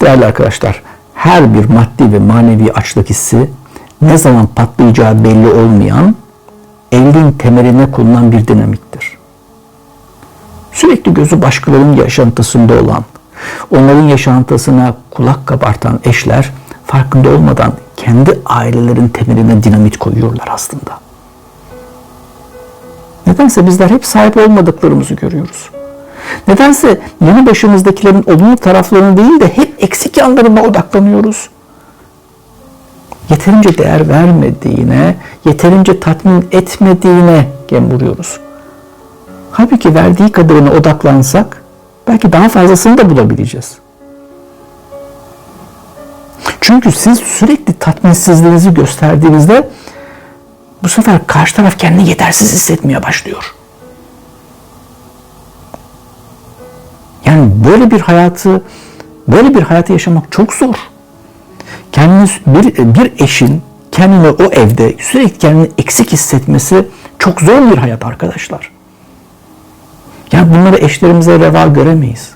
Değerli arkadaşlar, her bir maddi ve manevi açlık hissi ne zaman patlayacağı belli olmayan, evliliğin temeline konulan bir dinamiktir. Sürekli gözü başkalarının yaşantısında olan, onların yaşantısına kulak kabartan eşler farkında olmadan kendi ailelerin temeline dinamit koyuyorlar aslında. Nedense bizler hep sahip olmadıklarımızı görüyoruz. Nedense yeni başımızdakilerin olumlu taraflarını değil de hep eksik yanlarına odaklanıyoruz. Yeterince değer vermediğine, yeterince tatmin etmediğine gem vuruyoruz. Halbuki verdiği kadarına odaklansak belki daha fazlasını da bulabileceğiz. Çünkü siz sürekli tatminsizliğinizi gösterdiğinizde bu sefer karşı taraf kendini yetersiz hissetmeye başlıyor. Yani böyle bir hayatı böyle bir hayatı yaşamak çok zor. Kendini bir, bir eşin kendini o evde sürekli kendini eksik hissetmesi çok zor bir hayat arkadaşlar. Yani bunları eşlerimize reva göremeyiz.